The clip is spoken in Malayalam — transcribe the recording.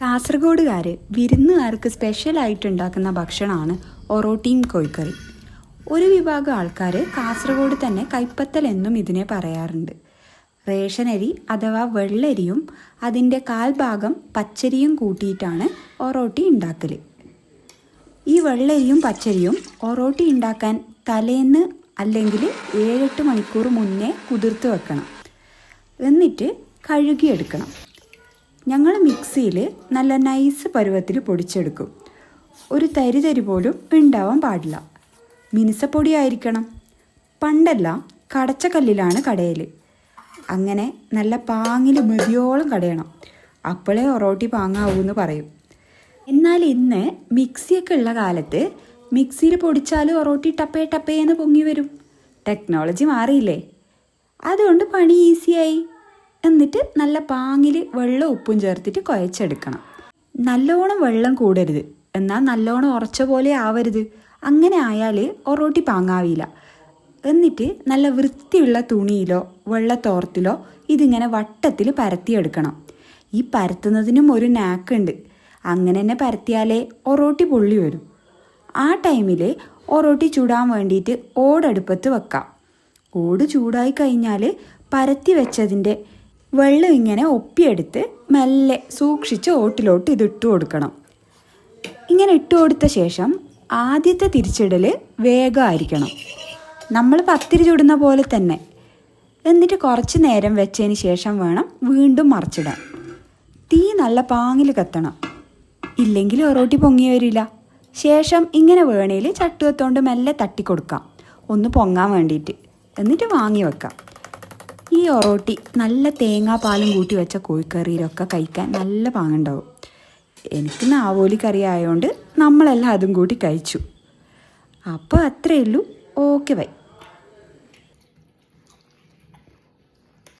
കാസർഗോഡുകാർ വിരുന്നുകാർക്ക് സ്പെഷ്യലായിട്ട് ഉണ്ടാക്കുന്ന ഭക്ഷണമാണ് ഒറോട്ടിയും കോഴിക്കറി. ഒരു വിഭാഗം ആൾക്കാർ കാസർഗോഡ് തന്നെ കൈപ്പത്തൽ എന്നും ഇതിനെ പറയാറുണ്ട്. റേഷനരി അഥവാ വെള്ളരിയും അതിന്റെ കാൽഭാഗം പച്ചരിയും കൂട്ടിയിട്ടാണ് ഒറോട്ടി ഉണ്ടാക്കൽ ഈ വെള്ളരിയും പച്ചരിയും ഒറോട്ടി ഉണ്ടാക്കാൻ തലേന്ന് അല്ലെങ്കിൽ ഏഴെട്ട് മണിക്കൂർ മുന്നേ കുതിർത്ത് വെക്കണം. എന്നിട്ട് കഴുകിയെടുക്കണം. ഞങ്ങൾ മിക്സിയിൽ നല്ല നൈസ് പരുവത്തിൽ പൊടിച്ചെടുക്കും. ഒരു തരി തരി പോലും ഉണ്ടാവാൻ പാടില്ല. മിനുസപ്പൊടി ആയിരിക്കണം. പണ്ടെല്ലാം കടച്ച കല്ലിലാണ് കടയൽ അങ്ങനെ നല്ല പാങ്ങിൽ മതിയോളം കടയണം. അപ്പോഴേ ഒറോട്ടി പാങ്ങാവൂ എന്ന് പറയും. എന്നാൽ ഇന്ന് മിക്സിയൊക്കെ ഉള്ള കാലത്ത് മിക്സിയിൽ പൊടിച്ചാൽ ഒറോട്ടി ടപ്പേ ടപ്പേ എന്ന് പൊങ്ങി വരും. ടെക്നോളജി മാറിയില്ലേ? അതുകൊണ്ട് പണി ഈസിയായി എന്നിട്ട് നല്ല പാങ്ങിൽ വെള്ളം ഉപ്പും ചേർത്തിട്ട് കുഴച്ചെടുക്കണം. നല്ലോണം വെള്ളം കൂടരുത്. എന്നാൽ നല്ലോണം ഉറച്ച പോലെ ആവരുത്. അങ്ങനെ ആയാൽ ഒറോട്ടി പാങ്ങാവില്ല. എന്നിട്ട് നല്ല വൃത്തിയുള്ള തുണിയിലോ വെള്ളത്തോർത്തിലോ ഇതിങ്ങനെ വട്ടത്തിൽ പരത്തിയെടുക്കണം. ഈ പരത്തുന്നതിനും ഒരു നാക്കുണ്ട്. അങ്ങനെ തന്നെ പരത്തിയാലേ ഒറോട്ടി പൊള്ളി വരും. ആ ടൈമിൽ ഒറോട്ടി ചൂടാൻ വേണ്ടിയിട്ട് ഓടടുപ്പത്ത് വെക്കാം. ഓട് ചൂടായി കഴിഞ്ഞാൽ പരത്തി വെച്ചതിന്റെ വെള്ളം ഇങ്ങനെ ഒപ്പിയെടുത്ത് മെല്ലെ സൂക്ഷിച്ച് ഓട്ടിലോട്ട് ഇത് ഇട്ട് കൊടുക്കണം. ഇങ്ങനെ ഇട്ട് കൊടുത്ത ശേഷം ആദ്യത്തെ തിരിച്ചിടൽ വേഗമായിരിക്കണം നമ്മൾ പത്തിരി ചുടുന്ന പോലെ തന്നെ. എന്നിട്ട് കുറച്ച് നേരം വെച്ചതിന് ശേഷം വേണം വീണ്ടും മറിച്ചിടാൻ. തീ നല്ല പാങ്ങിൽ കത്തണം. ഇല്ലെങ്കിൽ ഒറോട്ടി പൊങ്ങി വരില്ല. ശേഷം ഇങ്ങനെ വേണേൽ ചട്ടുകത്തോണ്ട് മെല്ലെ തട്ടിക്കൊടുക്കാം. ഒന്ന് പൊങ്ങാൻ വേണ്ടിയിട്ട് എന്നിട്ട് വാങ്ങി വെക്കാം. ഈ ഒറോട്ടി നല്ല തേങ്ങാപ്പാലും കൂട്ടി വെച്ച കോഴിക്കറിയിലൊക്കെ കഴിക്കാൻ നല്ല പാങ്ങുണ്ടാവും. എനിക്ക് നാവോലി കറി ആയതുകൊണ്ട് നമ്മളെല്ലാം അതും കൂട്ടി കഴിച്ചു. അപ്പോൾ അത്രയേ ഉള്ളൂ. Okay bye